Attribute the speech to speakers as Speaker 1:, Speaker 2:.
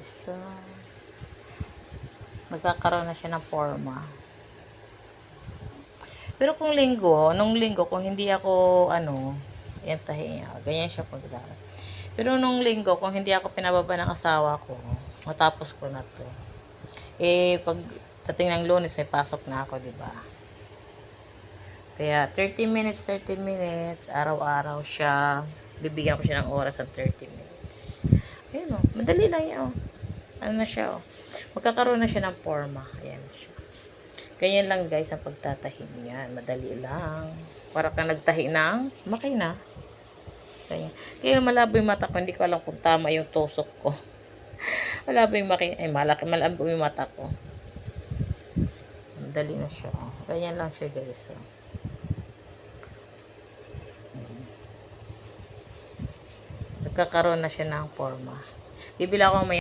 Speaker 1: So, nagkakaroon na siya ng forma. Pero kung linggo, nung linggo, kung hindi ako, ano, yan tahi niya, ganyan siya pagdara. Pero nung linggo, kung hindi ako pinababa ng asawa ko, matapos ko na to. Eh, pag dating ng lunes, may pasok na ako, di ba? Kaya 30 minutes, 30 minutes, araw-araw siya. Bibigyan ko siya ng oras ng 30 minutes. Ayun o, madali lang yan o. Ano na siya o. Magkakaroon na siya ng forma. Ayan siya. Ganyan lang guys ang pagtatahi niyan. Madali lang. Para kang nagtahi ng makina. Ganyan. Kaya malabo yung mata ko. Hindi ko alam kung tama yung tusok ko. malabo yung makina. Ay, malaki, malabo yung mata ko. Madali na siya. oh. Ganyan lang siya guys. oh. Nagkakaroon na siya ng forma. Bibila ko may